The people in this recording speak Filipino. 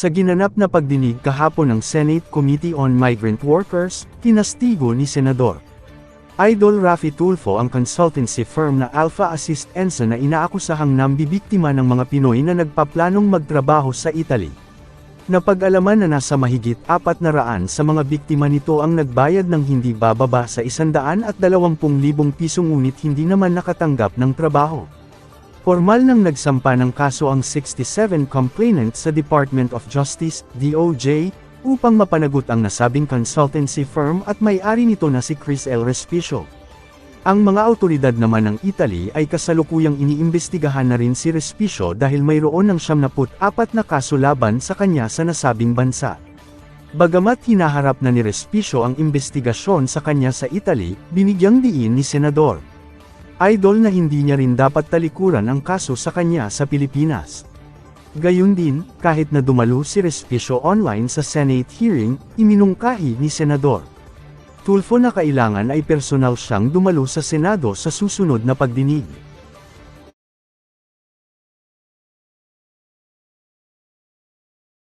Sa ginanap na pagdinig kahapon ng Senate Committee on Migrant Workers, tinastigo ni Senador. Idol Rafi Tulfo ang consultancy firm na Alpha Assist Ensa na inaakusahang nambibiktima ng mga Pinoy na nagpaplanong magtrabaho sa Italy. Napag-alaman na nasa mahigit apat na raan sa mga biktima nito ang nagbayad ng hindi bababa sa 120,000 piso ngunit hindi naman nakatanggap ng trabaho. Formal nang nagsampa ng kaso ang 67 complainant sa Department of Justice, DOJ, upang mapanagot ang nasabing consultancy firm at may-ari nito na si Chris L. Respicio. Ang mga autoridad naman ng Italy ay kasalukuyang iniimbestigahan na rin si Respicio dahil mayroon ng 74 na kaso laban sa kanya sa nasabing bansa. Bagamat hinaharap na ni Respicio ang investigasyon sa kanya sa Italy, binigyang diin ni Senador. Idol na hindi niya rin dapat talikuran ang kaso sa kanya sa Pilipinas. Gayun din, kahit na dumalo si Respicio online sa Senate hearing, iminungkahi ni Senador. Tulfo na kailangan ay personal siyang dumalo sa Senado sa susunod na pagdinig.